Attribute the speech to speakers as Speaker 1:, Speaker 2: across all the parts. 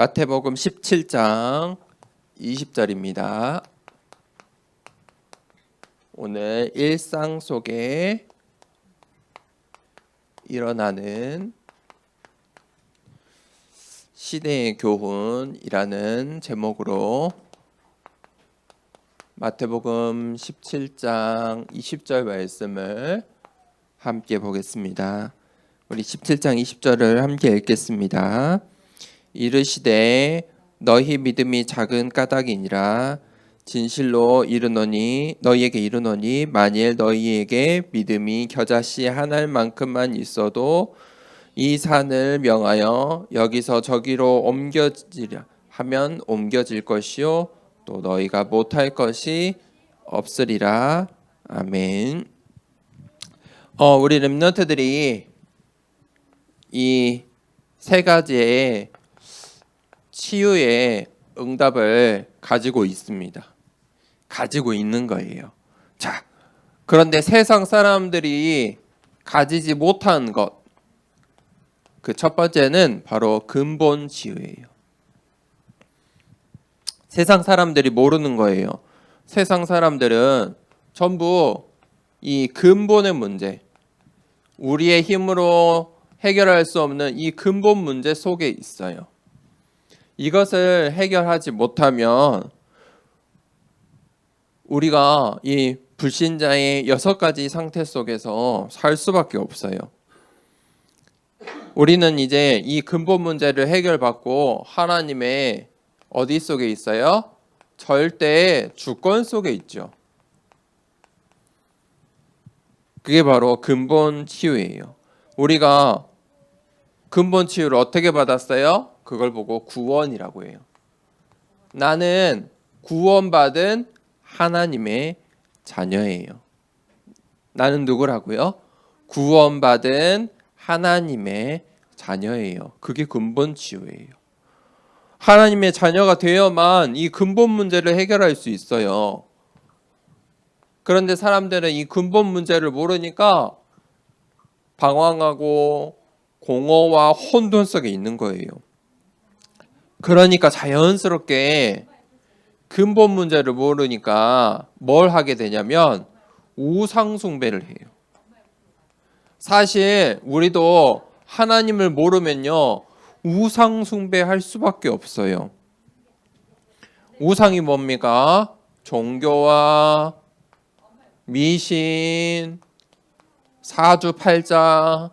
Speaker 1: 마태복음 17장 20절입니다. 오늘 일상 속에 일어나는 시대의 교훈이라는 제목으로 마태복음 17장 20절 말씀을 함께 보겠습니다. 우리 17장 20절을 함께 읽겠습니다. 이르시되 너희 믿음이 작은 까닭이니라 진실로 이르노니 너희에게 이르노니 만일 너희에게 믿음이 겨자씨 한 알만큼만 있어도 이 산을 명하여 여기서 저기로 옮겨지려 하면 옮겨질 것이요 또 너희가 못할 것이 없으리라 아멘. 어 우리 렘넌트들이 이 세 가지의 치유의 응답을 가지고 있습니다. 가지고 있는 거예요. 자, 그런데 세상 사람들이 가지지 못한 것. 그 첫 번째는 바로 근본 치유예요. 세상 사람들이 모르는 거예요. 세상 사람들은 전부 이 근본의 문제, 우리의 힘으로 해결할 수 없는 이 근본 문제 속에 있어요. 이것을 해결하지 못하면 우리가 이 불신자의 여섯 가지 상태 속에서 살 수밖에 없어요. 우리는 이제 이 근본 문제를 해결받고 하나님의 어디 속에 있어요? 절대 주권 속에 있죠. 그게 바로 근본 치유예요. 우리가 근본 치유를 어떻게 받았어요? 그걸 보고 구원이라고 해요. 나는 구원받은 하나님의 자녀예요. 나는 누구라고요? 구원받은 하나님의 자녀예요. 그게 근본 치유예요. 하나님의 자녀가 되어만 이 근본 문제를 해결할 수 있어요. 그런데 사람들은 이 근본 문제를 모르니까 방황하고 공허와 혼돈 속에 있는 거예요. 그러니까 자연스럽게 근본 문제를 모르니까 뭘 하게 되냐면 우상숭배를 해요. 사실 우리도 하나님을 모르면요 우상숭배할 수밖에 없어요. 우상이 뭡니까? 종교와 미신, 사주팔자.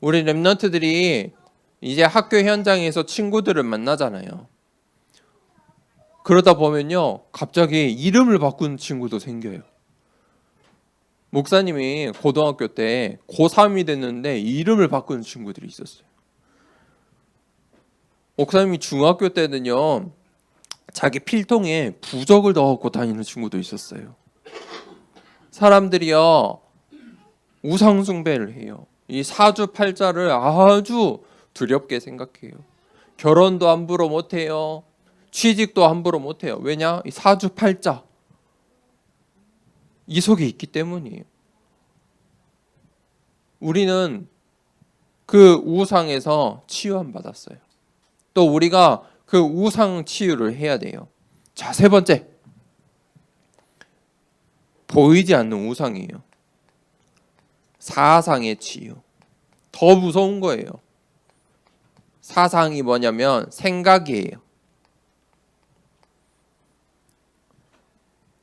Speaker 1: 우리 랩런트들이 이제 학교 현장에서 친구들을 만나잖아요. 그러다 보면요, 갑자기 이름을 바꾸는 친구도 생겨요. 목사님이 고등학교 때 고3이 됐는데 이름을 바꾸는 친구들이 있었어요. 목사님이 중학교 때는요, 자기 필통에 부적을 넣고 다니는 친구도 있었어요. 사람들이요, 우상숭배를 해요. 이 사주팔자를 아주 두렵게 생각해요. 결혼도 함부로 못해요. 취직도 함부로 못해요. 왜냐? 이 사주팔자 이 속에 있기 때문이에요. 우리는 그 우상에서 치유함 받았어요. 또 우리가 그 우상 치유를 해야 돼요. 자, 세 번째. 보이지 않는 우상이에요. 사상의 치유. 더 무서운 거예요. 사상이 뭐냐면 생각이에요.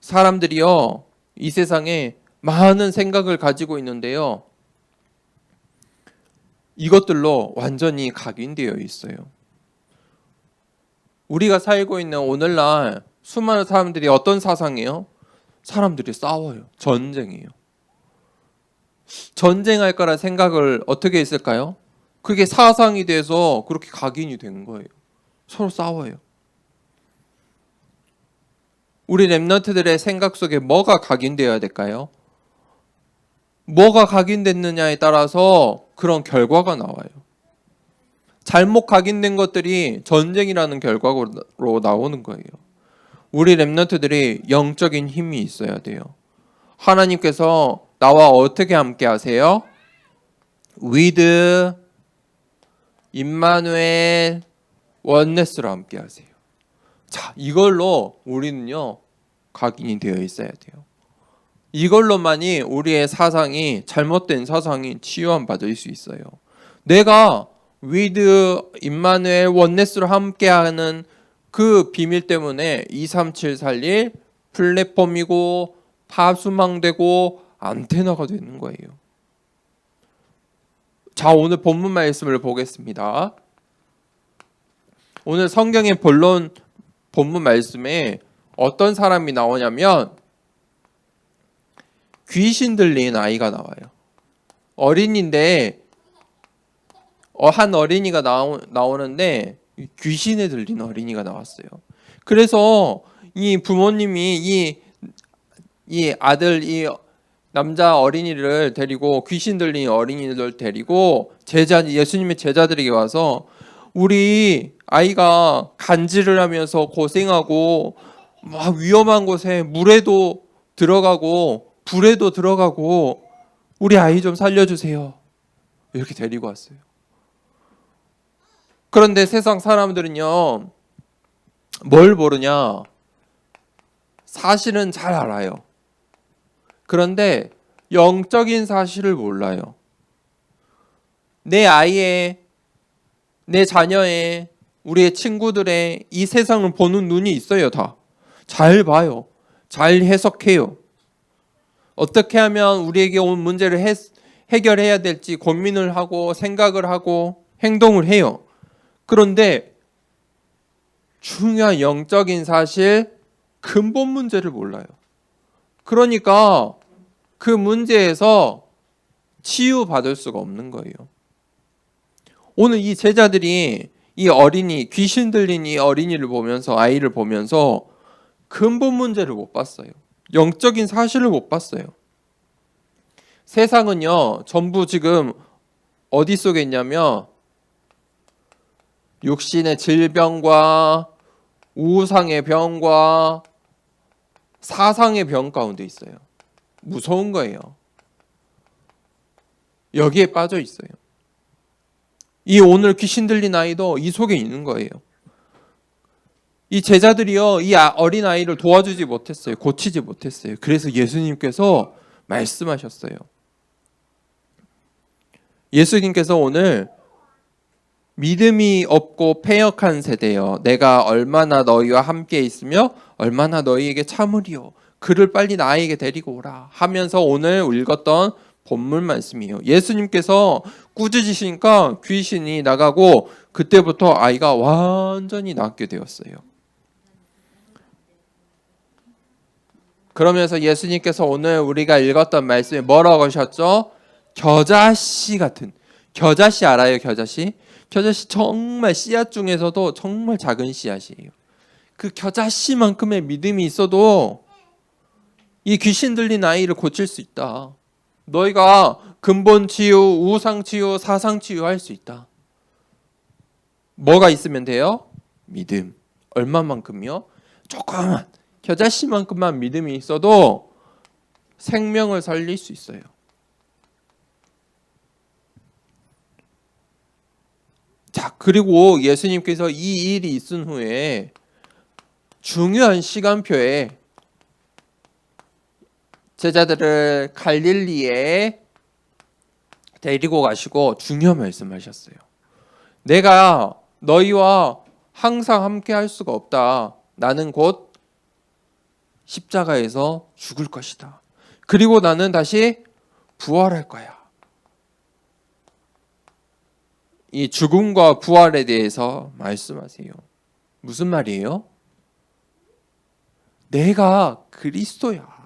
Speaker 1: 사람들이요, 이 세상에 많은 생각을 가지고 있는데요. 이것들로 완전히 각인되어 있어요. 우리가 살고 있는 오늘날 수많은 사람들이 어떤 사상이에요? 사람들이 싸워요. 전쟁이에요. 전쟁할 거라 생각을 어떻게 했을까요? 그게 사상이 돼서 그렇게 각인이 된 거예요. 서로 싸워요. 우리 랩너트들의 생각 속에 뭐가 각인되어야 될까요? 뭐가 각인됐느냐에 따라서 그런 결과가 나와요. 잘못 각인된 것들이 전쟁이라는 결과로 나오는 거예요. 우리 랩너트들이 영적인 힘이 있어야 돼요. 하나님께서 나와 어떻게 함께 하세요? with 임마누엘 원네스로 함께 하세요. 자, 이걸로 우리는요. 각인이 되어 있어야 돼요. 이걸로만이 우리의 사상이 잘못된 사상이 치유함 받을 수 있어요. 내가 위드 임마누엘 원네스로 함께하는 그 비밀 때문에 23741 플랫폼이고 파수망되고 안테나가 되는 거예요. 자, 오늘 본문 말씀을 보겠습니다. 오늘 성경의 본론 본문 말씀에 어떤 사람이 나오냐면 귀신 들린 아이가 나와요. 어린인데 어, 한 어린이가 나오, 나오는데 귀신에 들린 어린이가 나왔어요. 그래서 이 부모님이 이, 이 아들 이 남자 어린이를 데리고 귀신 들린 어린이를 데리고 제자 예수님의 제자들에게 와서 우리 아이가 간질을 하면서 고생하고 막 위험한 곳에 물에도 들어가고 불에도 들어가고 우리 아이 좀 살려주세요. 이렇게 데리고 왔어요. 그런데 세상 사람들은요, 뭘 모르냐? 사실은 잘 알아요. 그런데 영적인 사실을 몰라요. 내 아이의, 내 자녀의, 우리의 친구들의 이 세상을 보는 눈이 있어요, 다. 잘 봐요. 잘 해석해요. 어떻게 하면 우리에게 온 문제를 해, 해결해야 될지 고민을 하고 생각을 하고 행동을 해요. 그런데 중요한 영적인 사실 근본 문제를 몰라요. 그러니까 그 문제에서 치유받을 수가 없는 거예요. 오늘 이 제자들이 이 어린이 귀신 들린 이 어린이를 보면서 아이를 보면서 근본 문제를 못 봤어요. 영적인 사실을 못 봤어요. 세상은요, 전부 지금 어디 속에 있냐면 육신의 질병과 우상의 병과 사상의 병 가운데 있어요. 무서운 거예요. 여기에 빠져 있어요. 이 오늘 귀신 들린 아이도 이 속에 있는 거예요. 이 제자들이요, 이 어린 아이를 도와주지 못했어요. 고치지 못했어요. 그래서 예수님께서 말씀하셨어요. 예수님께서 오늘 믿음이 없고 패역한 세대여, 내가 얼마나 너희와 함께 있으며 얼마나 너희에게 참으리요. 그를 빨리 나에게 데리고 오라 하면서 오늘 읽었던 본문 말씀이에요. 예수님께서 꾸짖으시니까 귀신이 나가고 그때부터 아이가 완전히 낫게 되었어요. 그러면서 예수님께서 오늘 우리가 읽었던 말씀에 뭐라고 하셨죠? 겨자씨 같은 겨자씨 알아요? 겨자씨? 겨자씨 정말 씨앗 중에서도 정말 작은 씨앗이에요. 그 겨자씨만큼의 믿음이 있어도 이 귀신 들린 아이를 고칠 수 있다. 너희가 근본 치유, 우상 치유, 사상 치유 할 수 있다. 뭐가 있으면 돼요? 믿음. 얼마만큼요? 조금만 겨자씨만큼만 믿음이 있어도 생명을 살릴 수 있어요. 자, 그리고 예수님께서 이 일이 있은 후에 중요한 시간표에 제자들을 갈릴리에 데리고 가시고 중요한 말씀하셨어요. 내가 너희와 항상 함께 할 수가 없다. 나는 곧 십자가에서 죽을 것이다. 그리고 나는 다시 부활할 거야. 이 죽음과 부활에 대해서 말씀하세요. 무슨 말이에요? 내가 그리스도야.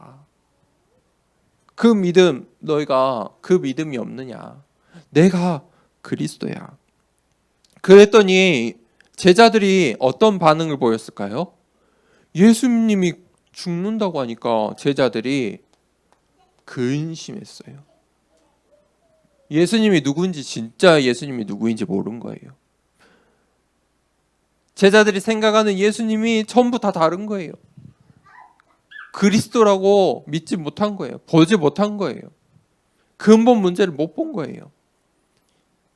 Speaker 1: 그 믿음 너희가 그 믿음이 없느냐? 내가 그리스도야. 그랬더니 제자들이 어떤 반응을 보였을까요? 예수님이 죽는다고 하니까 제자들이 근심했어요. 예수님이 누구인지 진짜 예수님이 누구인지 모른 거예요. 제자들이 생각하는 예수님이 전부 다 다른 거예요. 그리스도라고 믿지 못한 거예요. 보지 못한 거예요. 근본 문제를 못 본 거예요.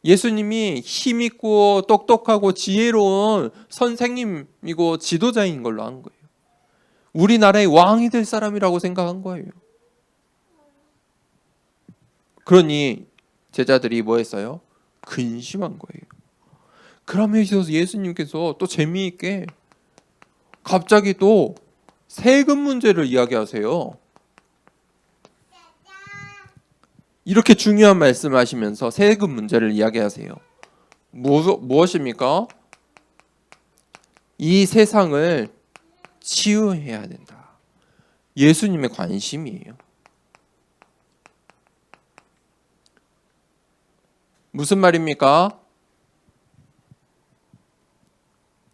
Speaker 1: 예수님이 힘 있고 똑똑하고 지혜로운 선생님이고 지도자인 걸로 한 거예요. 우리나라의 왕이 될 사람이라고 생각한 거예요. 그러니 제자들이 뭐 했어요? 근심한 거예요. 그러면 있어서 예수님께서 또 재미있게 갑자기 또 세금 문제를 이야기하세요. 이렇게 중요한 말씀하시면서 세금 문제를 이야기하세요. 무, 무엇입니까? 이 세상을 치유해야 된다. 예수님의 관심이에요. 무슨 말입니까?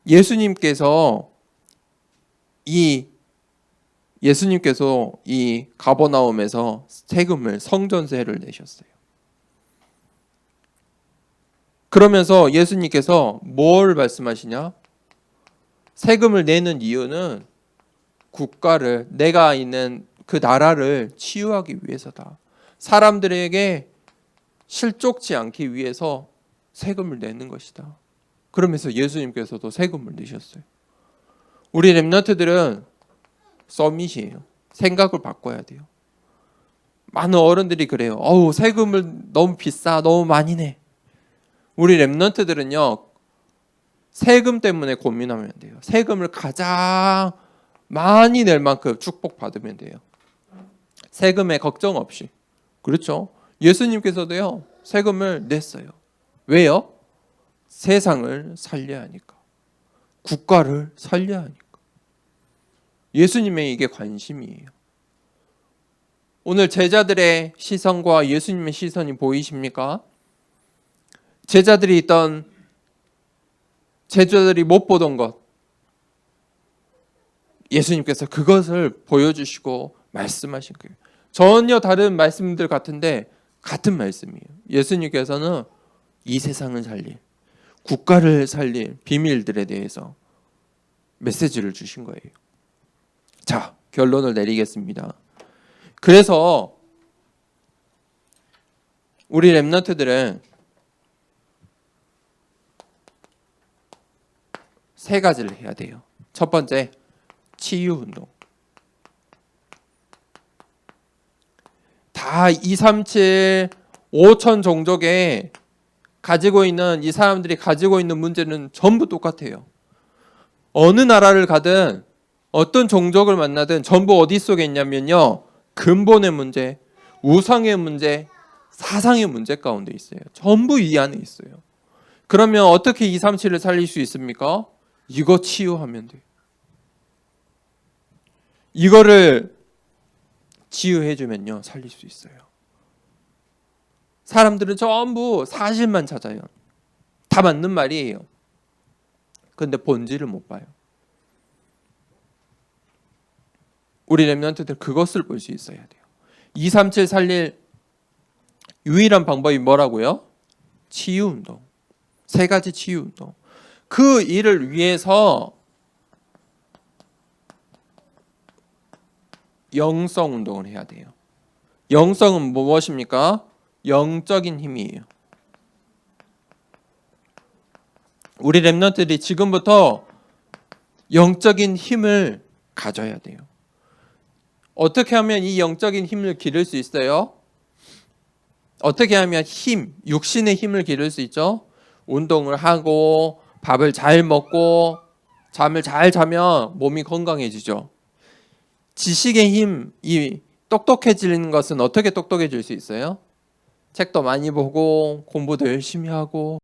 Speaker 1: 예수님께서 이 예수님께서 이 가버나움에서 세금을 성전세를 내셨어요. 그러면서 예수님께서 뭘 말씀하시냐? 세금을 내는 이유는 국가를 내가 있는 그 나라를 치유하기 위해서다. 사람들에게 실족지 않기 위해서 세금을 내는 것이다. 그러면서 예수님께서도 세금을 내셨어요. 우리 랩런트들은 서밋이에요. 생각을 바꿔야 돼요. 많은 어른들이 그래요. 어우, 세금을 너무 비싸, 너무 많이 내. 우리 랩런트들은요, 세금 때문에 고민하면 돼요. 세금을 가장 많이 낼 만큼 축복받으면 돼요. 세금에 걱정 없이. 그렇죠? 예수님께서도요, 세금을 냈어요. 왜요? 세상을 살려야 하니까. 국가를 살려야 하니까. 예수님의 이게 관심이에요. 오늘 제자들의 시선과 예수님의 시선이 보이십니까? 제자들이 있던 제자들이 못 보던 것 예수님께서 그것을 보여주시고 말씀하신 거예요. 전혀 다른 말씀들 같은데 같은 말씀이에요. 예수님께서는 이 세상을 살릴 국가를 살릴 비밀들에 대해서 메시지를 주신 거예요. 자, 결론을 내리겠습니다. 그래서 우리 랩런트들은 세 가지를 해야 돼요. 첫 번째, 치유 운동. 다 237, 5천 종족에 가지고 있는 이 사람들이 가지고 있는 문제는 전부 똑같아요. 어느 나라를 가든 어떤 종족을 만나든 전부 어디 속에 있냐면요. 근본의 문제, 우상의 문제, 사상의 문제 가운데 있어요. 전부 이 안에 있어요. 그러면 어떻게 237을 살릴 수 있습니까? 이거 치유하면 돼요. 이거를 치유해주면요. 살릴 수 있어요. 사람들은 전부 사실만 찾아요. 다 맞는 말이에요. 근데 본질을 못 봐요. 우리 랩런트들 그것을 볼 수 있어야 돼요. 237 살릴 유일한 방법이 뭐라고요? 치유 운동. 세 가지 치유 운동. 그 일을 위해서 영성 운동을 해야 돼요. 영성은 무엇입니까? 영적인 힘이에요. 우리 랩런트들이 지금부터 영적인 힘을 가져야 돼요. 어떻게 하면 이 영적인 힘을 기를 수 있어요? 어떻게 하면 힘, 육신의 힘을 기를 수 있죠? 운동을 하고 밥을 잘 먹고 잠을 잘 자면 몸이 건강해지죠. 지식의 힘, 이 똑똑해지는 것은 어떻게 똑똑해질 수 있어요? 책도 많이 보고 공부도 열심히 하고